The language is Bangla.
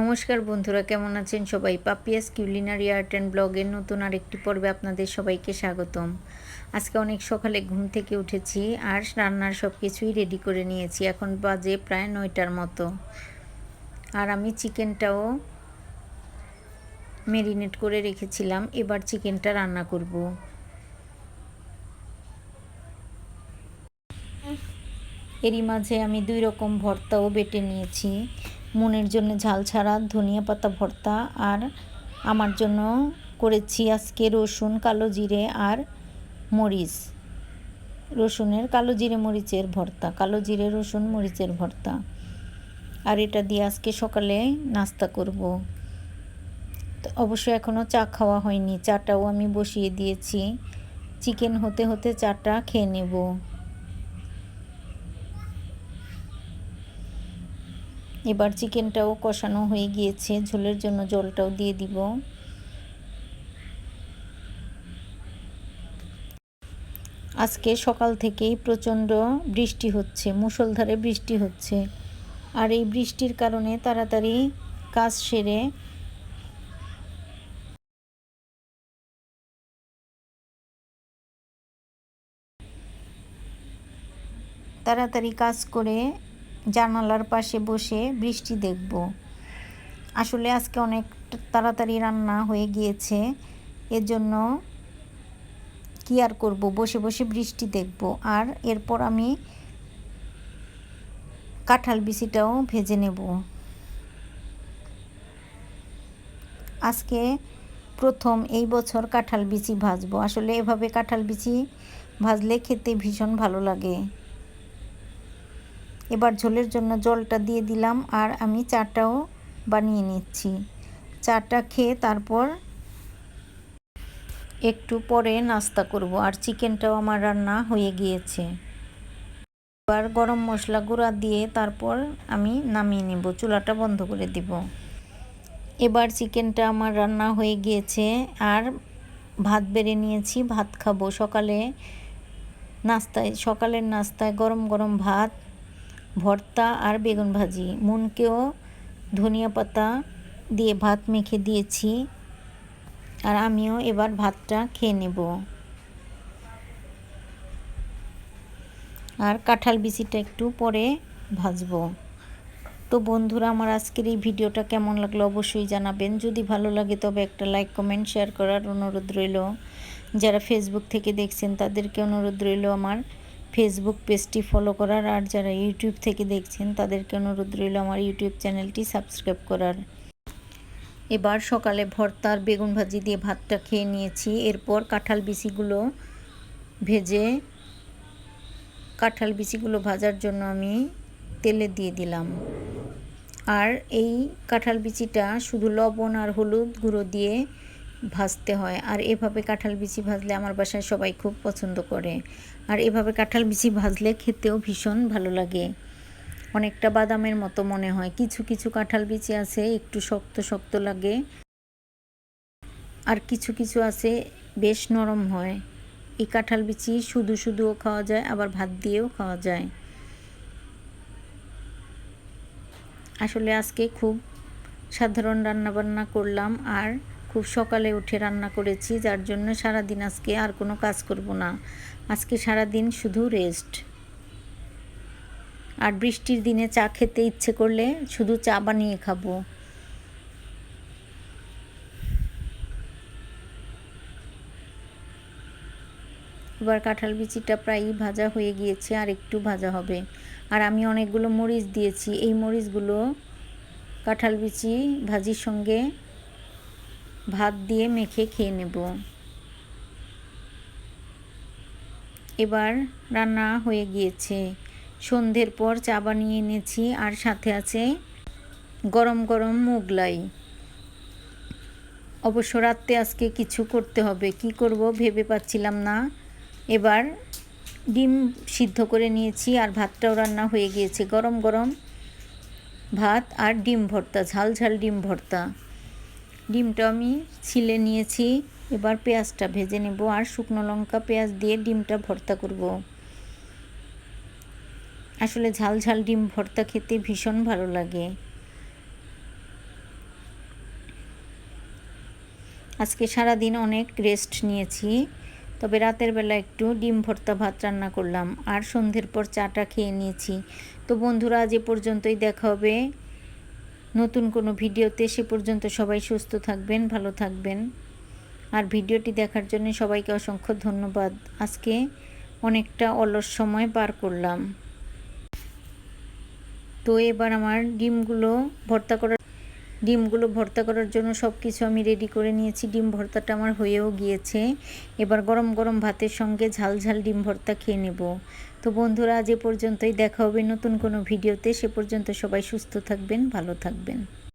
নমস্কার বন্ধুরা, কেমন আছেন সবাই? পাপিয়াস কিউলিনারি আর্ট অ্যান্ড ব্লগের নতুন আরেকটি পর্বে আপনাদের সবাইকে স্বাগতম। আজকে অনেক সকালে ঘুম থেকে উঠেছি আর রান্নার সব কিছুই রেডি করে নিয়েছি। এখন বাজে প্রায় নয়টার মতো। আর আমি চিকেনটাও মেরিনেট করে রেখেছিলাম। এবার চিকেনটা রান্না করব। এরই মাঝে আমি দুই রকম ভর্তাও বেটে নিয়েছি। মনের জন্য ঝাল ছাড়া ধনিয়া পাতা ভর্তা আর আমার জন্য করেছি আজকে রসুন, কালো জিরে আর মরিচ। রসুনের কালো জিরে, মরিচের ভর্তা, কালো জিরে, রসুন, মরিচের ভর্তা। আর এটা দিয়ে আজকে সকালে নাস্তা করব। অবশ্য এখনও চা খাওয়া হয়নি, চাটাও আমি বসিয়ে দিয়েছি। চিকেন হতে হতে চাটা খেয়ে নেব। এবার চিকেনটাও কষানো হয়ে গিয়েছে। ঝোলের জন্য জলটাও দিয়ে দিব। আজকে সকাল থেকেই প্রচণ্ড বৃষ্টি হচ্ছে, মুষলধারে বৃষ্টি হচ্ছে। আর এই বৃষ্টির কারণে তাড়াতাড়ি কাজ সেরে তাড়াতাড়ি কাজ করে জানালার পাশে বসে বৃষ্টি দেখব। আসলে আজকে অনেক তাড়াতাড়ি রান্না হয়ে গিয়েছে। এর জন্য কী আর করব? বসে বসে বৃষ্টি দেখব। আর এরপর আমি কাঁঠাল বিচিটাও ভেজে নেব। আজকে প্রথম এই বছর কাঁঠাল বিচি ভাজবো। আসলে এভাবে কাঁঠাল বিচি ভাজলে খেতে ভীষণ ভালো লাগে। এবার ঝোলের জন্য জলটা দিয়ে দিলাম আর আমি চাটাও বানিয়ে নিচ্ছি। চাটা খেয়ে তারপর একটু পরে নাস্তা করব আর চিকেনটাও আমার রান্না হয়ে গিয়েছে। এবার গরম মশলা গুঁড়া দিয়ে তারপর আমি নামিয়ে নেব, চুলাটা বন্ধ করে দিব। এবার চিকেনটা আমার রান্না হয়ে গিয়েছে আর ভাত বেড়ে নিয়েছি, ভাত খাব। সকালে নাস্তায়, সকালের নাস্তায় গরম গরম ভাত ভর্তা আর বেগুন ভাজি। মনকেও ধনিয়া পাতা দিয়ে ভাত মেখে দিয়েছি আর আমিও এবার ভাতটা খেয়ে নেব। আর কাঁঠাল বিচিটা একটু পরে ভাজবো। তো বন্ধুরা, আমার আজকের এই ভিডিওটা কেমন লাগল অবশ্যই জানাবেন। যদি ভালো লাগে তবে একটা লাইক, কমেন্ট, শেয়ার করার অনুরোধ রইল। যারা ফেসবুক থেকে দেখছেন তাদেরকে অনুরোধ রইল আমার ফেসবুক পেজটি ফলো করার আর যারা ইউটিউব থেকে দেখছেন, তাদেরকে অনুরোধ রইল আমার ইউটিউব চ্যানেলটি সাবস্ক্রাইব করার। এবার সকালে ভর্তার বেগুন ভাজি দিয়ে ভাতটা খেয়ে নিয়েছি। এরপর কাঁঠাল বিচিগুলো ভেজে কাঁঠাল বিচিগুলো ভাজার জন্য আমি তেলে দিয়ে দিলাম। আর এই কাঁঠাল বিচিটা শুধু লবণ আর হলুদ গুঁড়ো দিয়ে ভাজতে হয়। আর এভাবে কাঁঠাল বিচি ভাজলে আমার বাসায় সবাই খুব পছন্দ করে। আর এভাবে কাঁঠাল বিচি ভাজলে খেতেও ভীষণ ভালো লাগে। অনেকটা বাদামের মতো মনে হয়। কিছু কিছু কাঁঠাল বিচি আছে, একটু শক্ত শক্ত লাগে। আর কিছু কিছু আছে, বেশ নরম হয়। এই কাঁঠাল বিচি শুধু, শুধুও খাওয়া যায়, আবার ভাত দিয়েও খাওয়া যায়। আসলে আজকে খুব সাধারণ রান্নাবান্না করলাম। আর খুব সকালে উঠে রান্না করেছি, যার জন্য সারা দিন আজকে আর কোনো কাজ করব না। আজকে সারা দিন শুধু রেস্ট আর বৃষ্টির দিনে চা খেতে ইচ্ছে করলে শুধু চা বানিয়ে খাব। এবার কাঁঠাল বিচিটা প্রায়ই ভাজা হয়ে গিয়েছে, আর একটু ভাজা হবে। আর আমি অনেকগুলো মরিচ দিয়েছি। এই মরিচগুলো কাঁঠাল বিচি ভাজির সঙ্গে ভাত দিয়ে মেখে খেয়ে নেব। এবার রান্না হয়ে গিয়েছে। সন্ধ্যের পর চা বানিয়ে এনেছি আর সাথে আছে গরম গরম মুগলাই। অবশ্য রাত্রে আজকে কিছু করতে হবে। কি করব ভেবে পাচ্ছিলাম না। এবার ডিম সিদ্ধ করে নিয়েছি আর ভাতটাও রান্না হয়ে গিয়েছে। গরম গরম ভাত আর ডিম ভর্তা, ঝাল ঝাল ডিম ভর্তা। ডিমটা আমি ছিলে নিয়েছি। এবার পেঁয়াজটা ভেজে নেব আর শুকনো লঙ্কা, পেঁয়াজ দিয়ে ডিমটা ভর্তা করব। আসলে ঝাল ঝাল ডিম ভর্তা খেতে ভীষণ ভালো লাগে। আজকে সারাদিন অনেক রেস্ট নিয়েছি, তবে রাতের বেলা একটু ডিম ভর্তা ভাত রান্না করলাম। আর সন্ধ্যের পর চাটা খেয়ে নিয়েছি। তো বন্ধুরা, আজ এ পর্যন্তই দেখা হবে। নতুন কোনো ভিডিওতে সে পর্যন্ত সবাই সুস্থ থাকবেন, ভালো থাকবেন। আর ভিডিওটি দেখার জন্য সবাইকে অসংখ্য ধন্যবাদ। আজকে অনেকটা অলস সময় পার করলাম। তো এবার আমার ডিমগুলো ভর্তা করার ডিমগুলো ভর্তা করার জন্য সব কিছু আমি রেডি করে নিয়েছি। ডিম ভর্তাটা আমার হয়েও গিয়েছে। এবার গরম গরম ভাতের সঙ্গে ঝাল ঝাল ডিম ভর্তা খেয়ে নেব। তো বন্ধুরা, আজ এ পর্যন্তই। দেখা হবে নতুন কোনো ভিডিওতে। সে পর্যন্ত সবাই সুস্থ থাকবেন, ভালো থাকবেন।